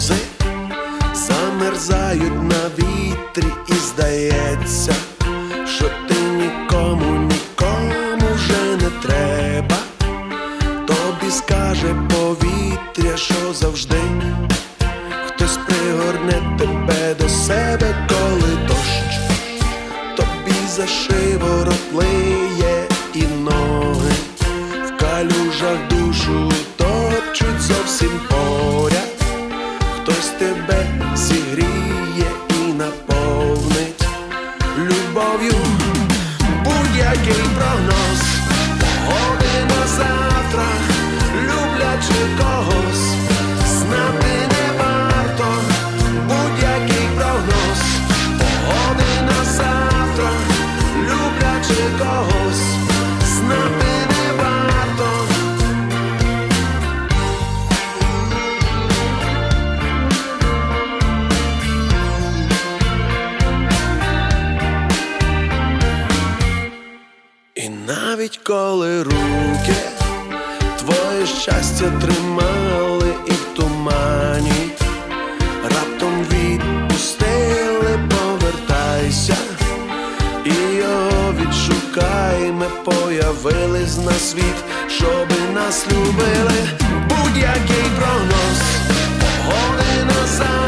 сльози замерзають на вітрі, і здається, що ти нікому, нікому вже не треба. Тобі скаже повітря, що завжди хтось пригорне тебе до себе, коли дощ тобі за будь-який І навіть коли руки твоє щастя тримали і в тумані, раптом відпустили, повертайся, і його відшукай, ми появились на світ, щоби нас любили, будь-який прогноз, погоди на завтра,